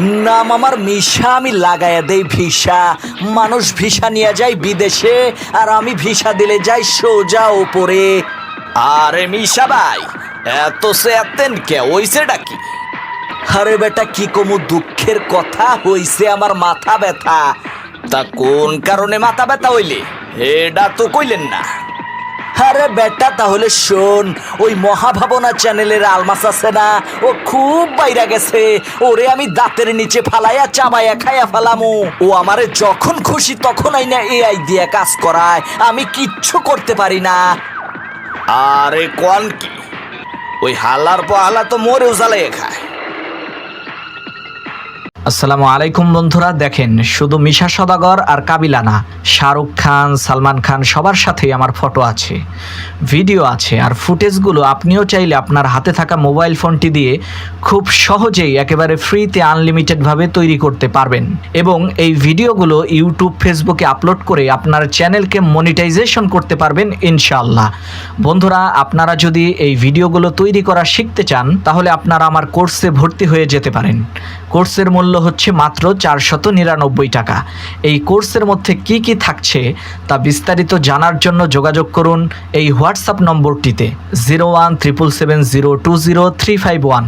নাম আমার মিশা আমি লাগাইয়া দেই ভিসা। মানুষ ভিসা নিয়ে যায় বিদেশে আর আমি ভিসা দিলে যাই সোজা ওপরে আরে মিশা ভাই এত সে এতেন কে ওইসে ডাকি আরে বেটা কি কমু দুঃখের কথা? হইছে আমার মাথা ব্যথা। তা কোন কারণে মাথা ব্যথা হইলে? এটা তো কইলেন না। আরে বেটা তাহলে শোন ওই মহাভাবনা চ্যানেলের আলমাস আছে না? ও খুব বাইরা গেছে। ওরে আমি দাঁতের নিচে ফালাইয়া চাবাইয়া খাইয়া ফালামু। ও আমারে যখন খুশি তখন আই আইনা এআই দিয়ে কাজ করায়। আমি কিচ্ছু করতে পারি না। আরে কোন কি? ওই হালার পাহালা তো মোরেও জ্বালাইয়া খায়। আসসালামু আলাইকুম বন্ধুরা দেখেন শুধু মিশা সদাগর আর কাবিলা না। শাহরুখ খান, সালমান খান, সবার সাথেই আমার ফটো আছে ভিডিও আছে। আর ফুটেজগুলো আপনিও চাইলে আপনার হাতে থাকা মোবাইল ফোনটি দিয়ে খুব সহজেই একেবারে ফ্রিতে আনলিমিটেডভাবে তৈরি করতে পারবেন। এবং এই ভিডিওগুলো ইউটিউব ফেসবুকে আপলোড করে আপনার চ্যানেলকে মনিটাইজেশন করতে পারবেন ইনশাআল্লাহ। বন্ধুরা, আপনারা যদি এই ভিডিওগুলো তৈরি করা শিখতে চান, তাহলে আপনারা আমার কোর্সে ভর্তি হয়ে যেতে পারেন। কোর্সের মূল্য হচ্ছে মাত্র চারশত নিরানব্বই টাকা। এই কোর্সের মধ্যে কি কি থাকছে তা বিস্তারিত জানার জন্য যোগাযোগ করুন এই WhatsApp নম্বরটিতে, zero one triple seven zero two zero three five one.